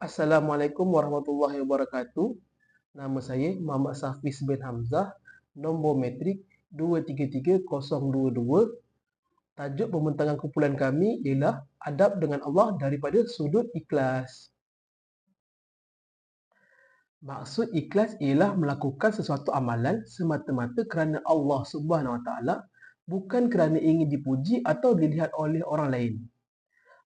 Assalamualaikum warahmatullahi wabarakatuh. Nama saya Muhammad Safiz bin Hamzah, nombor metrik 233022. Tajuk pembentangan kumpulan kami ialah Adab dengan Allah daripada sudut ikhlas. Maksud ikhlas ialah melakukan sesuatu amalan semata-mata kerana Allah Subhanahu Wa Taala, bukan kerana ingin dipuji atau dilihat oleh orang lain.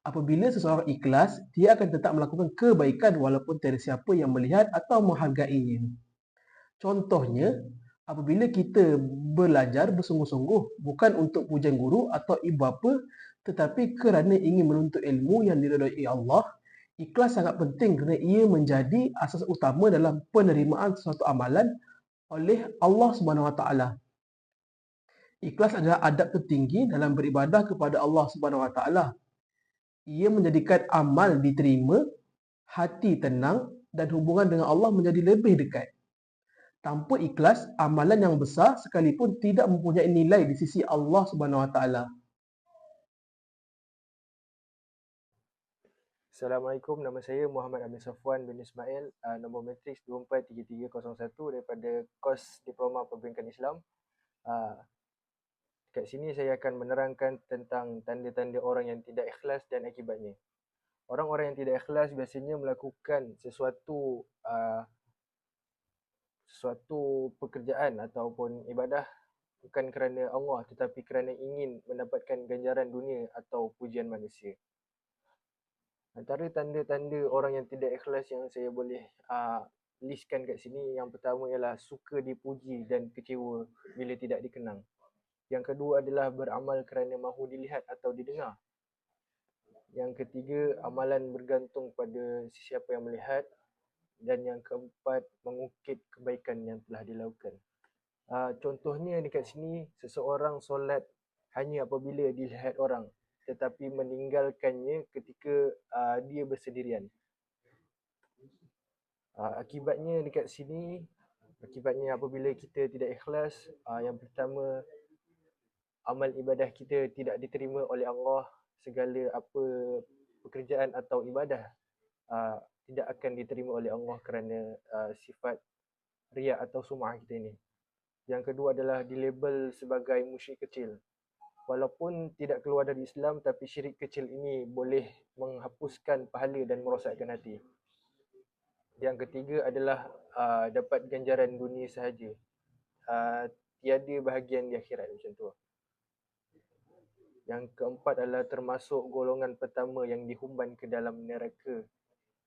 Apabila seseorang ikhlas, dia akan tetap melakukan kebaikan walaupun tiada siapa yang melihat atau menghargainya. Contohnya, apabila kita belajar bersungguh-sungguh bukan untuk pujian guru atau ibu bapa tetapi kerana ingin menuntut ilmu yang diredai Allah, ikhlas sangat penting kerana ia menjadi asas utama dalam penerimaan sesuatu amalan oleh Allah Subhanahu Wa Taala. Ikhlas adalah adab tertinggi dalam beribadah kepada Allah Subhanahu Wa Taala ia menjadikan amal diterima, hati tenang dan hubungan dengan Allah menjadi lebih dekat. Tanpa ikhlas, amalan yang besar sekalipun tidak mempunyai nilai di sisi Allah Subhanahu Wa Taala. Assalamualaikum, nama saya Muhammad Amin Safwan bin Ismail, uh, nombor matriks 243301 daripada kos Diploma Perbankan Islam. Uh, Kat sini saya akan menerangkan tentang tanda-tanda orang yang tidak ikhlas dan akibatnya. Orang-orang yang tidak ikhlas biasanya melakukan sesuatu uh, sesuatu pekerjaan ataupun ibadah bukan kerana Allah tetapi kerana ingin mendapatkan ganjaran dunia atau pujian manusia. Antara tanda-tanda orang yang tidak ikhlas yang saya boleh uh, listkan kat sini yang pertama ialah suka dipuji dan kecewa bila tidak dikenang. Yang kedua adalah beramal kerana mahu dilihat atau didengar. Yang ketiga, amalan bergantung pada sesiapa yang melihat. Dan yang keempat, mengukit kebaikan yang telah dilakukan. Uh, contohnya dekat sini, seseorang solat hanya apabila dilihat orang. Tetapi meninggalkannya ketika uh, dia bersendirian. Uh, akibatnya dekat sini, akibatnya apabila kita tidak ikhlas, uh, yang pertama amal ibadah kita tidak diterima oleh Allah segala apa pekerjaan atau ibadah uh, tidak akan diterima oleh Allah kerana uh, sifat riak atau sum'ah kita ini. Yang kedua adalah dilabel sebagai musyrik kecil. Walaupun tidak keluar dari Islam tapi syirik kecil ini boleh menghapuskan pahala dan merosakkan hati. Yang ketiga adalah uh, dapat ganjaran dunia sahaja. Uh, tiada bahagian di akhirat macam tu. Yang keempat adalah termasuk golongan pertama yang dihumban ke dalam neraka.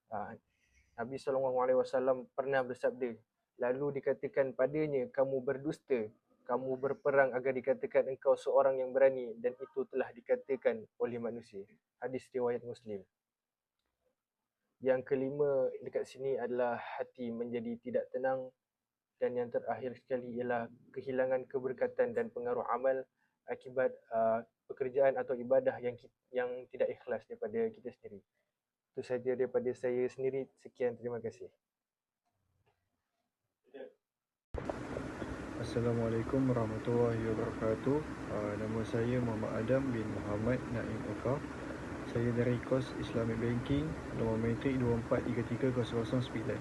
Ha, Nabi SAW pernah bersabda, lalu dikatakan padanya, kamu berdusta, kamu berperang agar dikatakan engkau seorang yang berani dan itu telah dikatakan oleh manusia. Hadis riwayat Muslim. Yang kelima dekat sini adalah hati menjadi tidak tenang dan yang terakhir sekali ialah kehilangan keberkatan dan pengaruh amal akibat uh, pekerjaan atau ibadah yang yang tidak ikhlas daripada kita sendiri. Itu saja daripada saya sendiri. Sekian terima kasih. Assalamualaikum warahmatullahi wabarakatuh. Uh, nama saya Muhammad Adam bin Muhammad Naim Oka. Saya dari kos Islamic Banking, nombor metrik 2433009.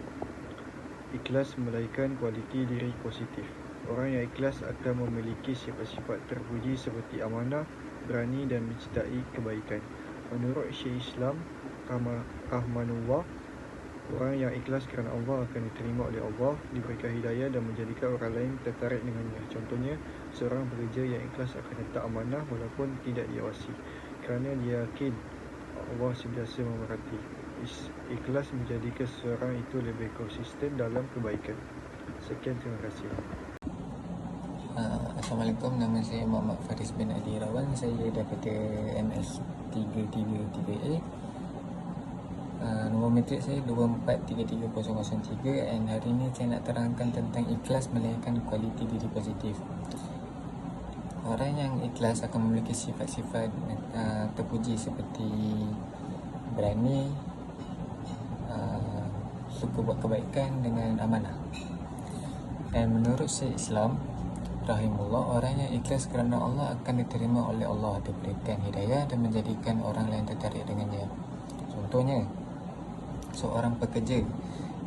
Ikhlas melahirkan kualiti diri positif. Orang yang ikhlas akan memiliki sifat-sifat terpuji seperti amanah, berani dan mencintai kebaikan. Menurut Syekh Islam Rahmanullah, orang yang ikhlas kerana Allah akan diterima oleh Allah, diberikan hidayah dan menjadikan orang lain tertarik dengannya. Contohnya, seorang pekerja yang ikhlas akan letak amanah walaupun tidak diawasi kerana dia yakin Allah sentiasa memerhati. Ikhlas menjadikan seseorang itu lebih konsisten dalam kebaikan. Sekian, terima kasih. Assalamualaikum, nama saya Muhammad Faris bin Ali Rawan Saya daripada MS 333A uh, Nombor metrik saya 2433003 And hari ini saya nak terangkan tentang ikhlas melahirkan kualiti diri positif. Orang yang ikhlas akan memiliki sifat-sifat uh, terpuji seperti berani, uh, suka buat kebaikan dengan amanah. Dan menurut saya Islam, rahimullah orang yang ikhlas kerana Allah akan diterima oleh Allah diberikan hidayah dan menjadikan orang lain tertarik dengannya contohnya seorang pekerja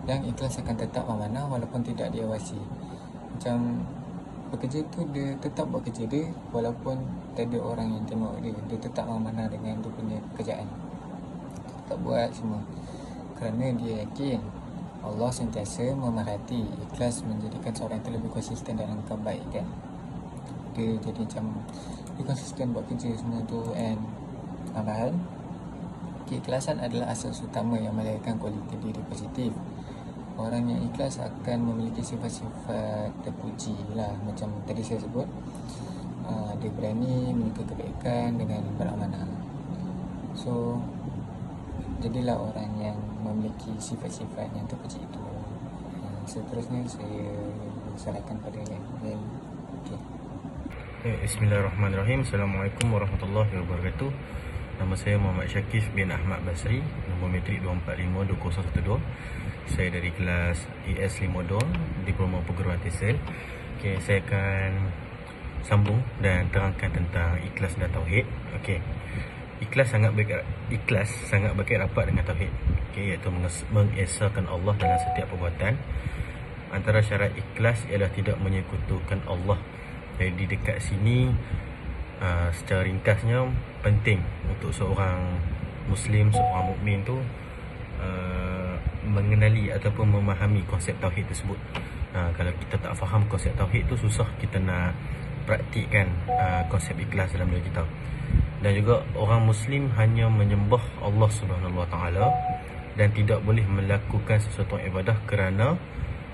yang ikhlas akan tetap amanah walaupun tidak diawasi. Macam pekerja tu dia tetap buat kerja dia walaupun tak ada orang yang tengok dia. Dia tetap amanah dengan dia punya pekerjaan. Tetap buat semua. Kerana dia yakin Allah sentiasa memerhati ikhlas menjadikan seorang itu lebih konsisten dalam kebaikan. Dia jadi macam dia konsisten buat kerja semua tu and tambahan keikhlasan adalah asas utama yang melahirkan kualiti diri positif. Orang yang ikhlas akan memiliki sifat-sifat terpuji lah macam tadi saya sebut uh, dia berani menyukai kebaikan dengan beramanah. So jadilah orang yang memiliki sifat-sifat yang terpuji itu. Uh, seterusnya saya serahkan pada yang lain. Okay. Eh, Bismillahirrahmanirrahim. Assalamualaikum warahmatullahi wabarakatuh. Nama saya Muhammad Syakif bin Ahmad Basri, nombor metrik 2452012. Saya dari kelas ES 52, Diploma Perguruan Tesel. Okey, saya akan sambung dan terangkan tentang ikhlas dan tauhid. Okey. Ikhlas sangat baik ikhlas sangat berkait rapat dengan tauhid. Okey, iaitu mengesahkan Allah dalam setiap perbuatan. Antara syarat ikhlas ialah tidak menyekutukan Allah. Jadi dekat sini uh, secara ringkasnya penting untuk seorang muslim seorang mukmin tu uh, mengenali ataupun memahami konsep tauhid tersebut. Uh, kalau kita tak faham konsep tauhid tu susah kita nak praktikkan uh, konsep ikhlas dalam diri kita. Dan juga orang muslim hanya menyembah Allah Subhanahu Taala dan tidak boleh melakukan sesuatu ibadah kerana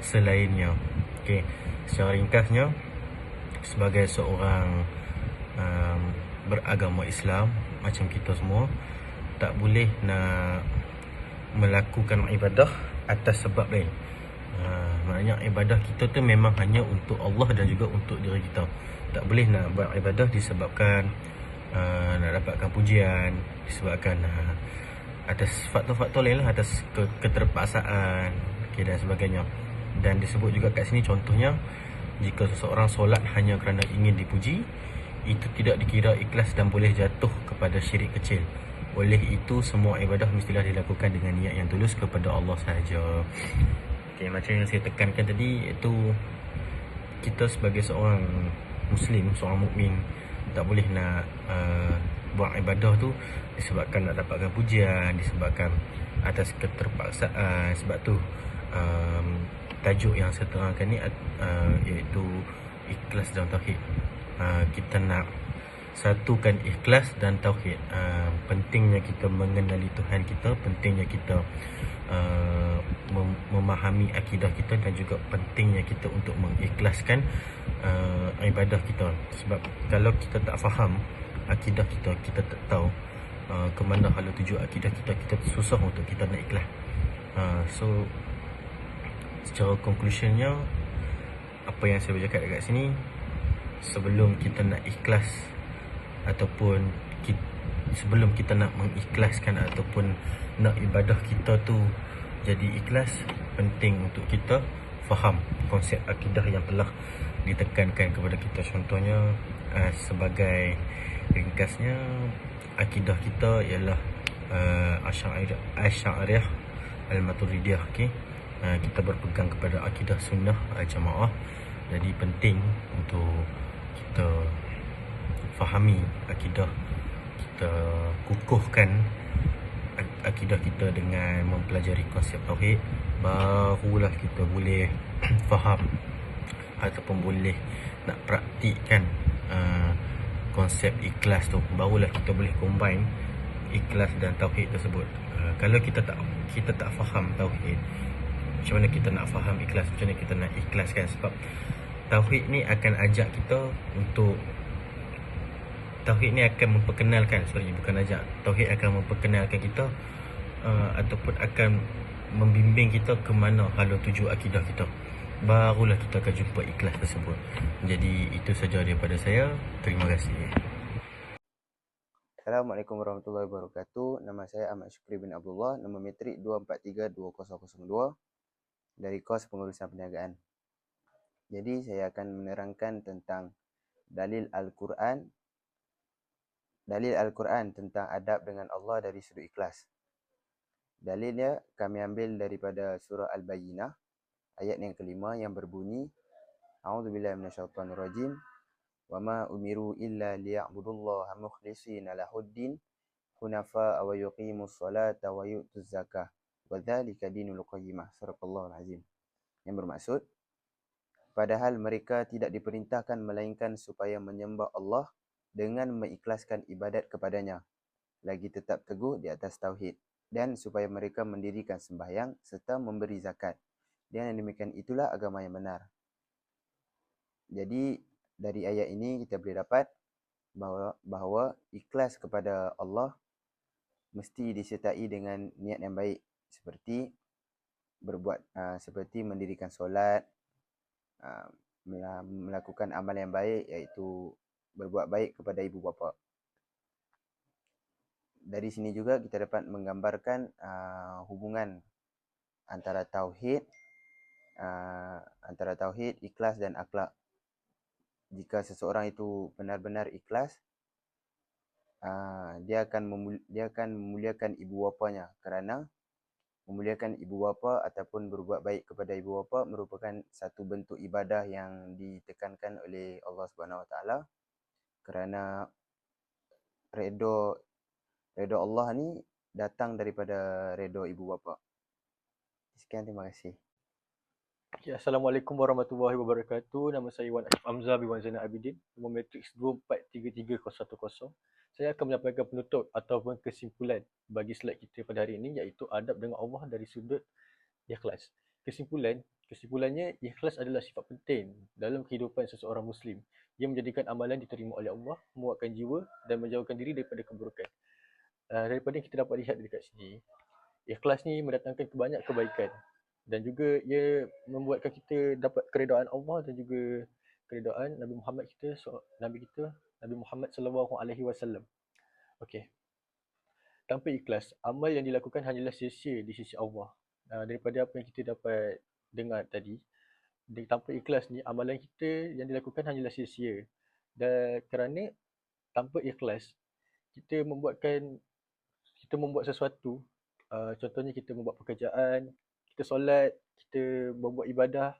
selainnya. Okey, secara ringkasnya sebagai seorang um, beragama Islam macam kita semua tak boleh nak melakukan ibadah atas sebab lain. Uh, maknanya ibadah kita tu memang hanya untuk Allah dan juga untuk diri kita. Tak boleh nak buat ibadah disebabkan uh, nak dapatkan pujian, disebabkan uh, atas faktor-faktor lain lah, atas ke- keterpaksaan okay, dan sebagainya. Dan disebut juga kat sini contohnya jika seseorang solat hanya kerana ingin dipuji, itu tidak dikira ikhlas dan boleh jatuh kepada syirik kecil. Oleh itu semua ibadah mestilah dilakukan dengan niat yang tulus kepada Allah sahaja. Okey, macam yang saya tekankan tadi iaitu kita sebagai seorang muslim, seorang mukmin tak boleh nak uh, buat ibadah tu disebabkan nak dapatkan pujian, disebabkan atas keterpaksaan sebab tu um, tajuk yang saya terangkan ni uh, iaitu ikhlas dan tauhid. Uh, kita nak satukan ikhlas dan tauhid. Uh, pentingnya kita mengenali Tuhan kita, pentingnya kita uh, mem- memahami akidah kita dan juga pentingnya kita untuk mengikhlaskan uh, ibadah kita. Sebab kalau kita tak faham akidah kita, kita tak tahu uh, ke mana hala tuju akidah kita, kita susah untuk kita nak ikhlas. Uh, so secara conclusionnya apa yang saya bercakap dekat sini sebelum kita nak ikhlas ataupun kita, sebelum kita nak mengikhlaskan ataupun nak ibadah kita tu jadi ikhlas penting untuk kita faham konsep akidah yang telah ditekankan kepada kita. Contohnya uh, sebagai ringkasnya akidah kita ialah uh, asy'ariyah asy'ariyah al-maturidiyah okey? Uh, kita berpegang kepada akidah sunnah al-jamaah jadi penting untuk kita fahami akidah kita kukuhkan akidah kita dengan mempelajari konsep tauhid barulah kita boleh faham ataupun boleh nak praktikkan uh, konsep ikhlas tu. Barulah kita boleh combine ikhlas dan tauhid tersebut. Uh, kalau kita tak kita tak faham tauhid macam mana kita nak faham ikhlas macam mana kita nak ikhlaskan? Sebab tauhid ni akan ajak kita untuk tauhid ni akan memperkenalkan sorry bukan ajak. Tauhid akan memperkenalkan kita uh, ataupun akan membimbing kita ke mana hala tuju akidah kita. Barulah kita akan jumpa ikhlas tersebut. Jadi itu saja daripada saya. Terima kasih. Assalamualaikum warahmatullahi wabarakatuh. Nama saya Ahmad Syukri bin Abdullah, nombor metrik 2432002 dari kos pengurusan perniagaan. Jadi saya akan menerangkan tentang dalil Al-Quran dalil Al-Quran tentang adab dengan Allah dari sudut ikhlas. Dalilnya kami ambil daripada surah Al-Bayyinah ayat yang kelima yang berbunyi A'udzubillahi minasyaitonirrajim. Wa ma umiru illa liya'budullaha mukhlishina lahuddin hunafa wa yuqimus salata wa yu'tuz zakah. Wa dzalika dinul qayyimah. Sadaqallahul azim. Yang bermaksud padahal mereka tidak diperintahkan melainkan supaya menyembah Allah dengan mengikhlaskan ibadat kepadanya. Lagi tetap teguh di atas tauhid dan supaya mereka mendirikan sembahyang serta memberi zakat. Dan demikian itulah agama yang benar. Jadi dari ayat ini kita boleh dapat bahawa, bahawa ikhlas kepada Allah mesti disertai dengan niat yang baik. Seperti berbuat uh, seperti mendirikan solat uh, melakukan amal yang baik iaitu berbuat baik kepada ibu bapa. Dari sini juga kita dapat menggambarkan uh, hubungan antara tauhid uh, antara tauhid ikhlas dan akhlak. Jika seseorang itu benar-benar ikhlas uh, dia akan dia akan memuliakan ibu bapanya kerana memuliakan ibu bapa ataupun berbuat baik kepada ibu bapa merupakan satu bentuk ibadah yang ditekankan oleh Allah Subhanahu Wa Taala kerana redha redha Allah ni datang daripada redha ibu bapa. Sekian terima kasih. Okay, Assalamualaikum warahmatullahi wabarakatuh. Nama saya Wan Ashif Hamzah bin Wan Zainal Abidin. Nombor matriks 2433110. Saya akan menyampaikan penutup ataupun kesimpulan bagi slide kita pada hari ini iaitu adab dengan Allah dari sudut ikhlas. Kesimpulan, kesimpulannya ikhlas adalah sifat penting dalam kehidupan seseorang Muslim. Ia menjadikan amalan diterima oleh Allah, menguatkan jiwa dan menjauhkan diri daripada keburukan. Uh, daripada yang kita dapat lihat dekat sini, ikhlas ni mendatangkan banyak kebaikan dan juga ia membuatkan kita dapat keredaan Allah dan juga keredaan Nabi Muhammad kita so, Nabi kita Nabi Muhammad sallallahu alaihi wasallam. Okey. Tanpa ikhlas, amal yang dilakukan hanyalah sia-sia di sisi Allah. Uh, daripada apa yang kita dapat dengar tadi, tanpa ikhlas ni amalan kita yang dilakukan hanyalah sia-sia. Dan kerana tanpa ikhlas, kita membuatkan kita membuat sesuatu uh, contohnya kita membuat pekerjaan kita solat kita membuat ibadah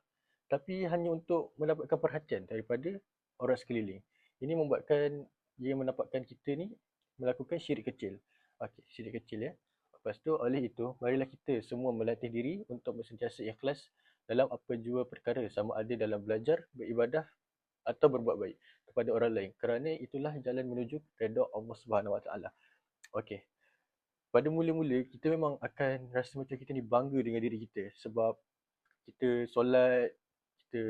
tapi hanya untuk mendapatkan perhatian daripada orang sekeliling. Ini membuatkan dia mendapatkan kita ni melakukan syirik kecil. Okey syirik kecil ya. Lepas tu oleh itu marilah kita semua melatih diri untuk bersentiasa ikhlas dalam apa jua perkara sama ada dalam belajar beribadah atau berbuat baik kepada orang lain kerana itulah jalan menuju redha Allah Subhanahu Wa Taala okey pada mula-mula kita memang akan rasa macam kita ni bangga dengan diri kita sebab kita solat, kita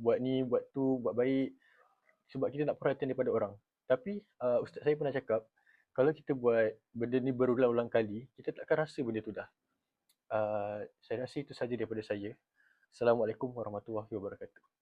buat ni, buat tu, buat baik sebab kita nak perhatian daripada orang. Tapi uh, ustaz saya pernah cakap kalau kita buat benda ni berulang-ulang kali, kita tak akan rasa benda tu dah. Uh, saya rasa itu saja daripada saya. Assalamualaikum warahmatullahi wabarakatuh.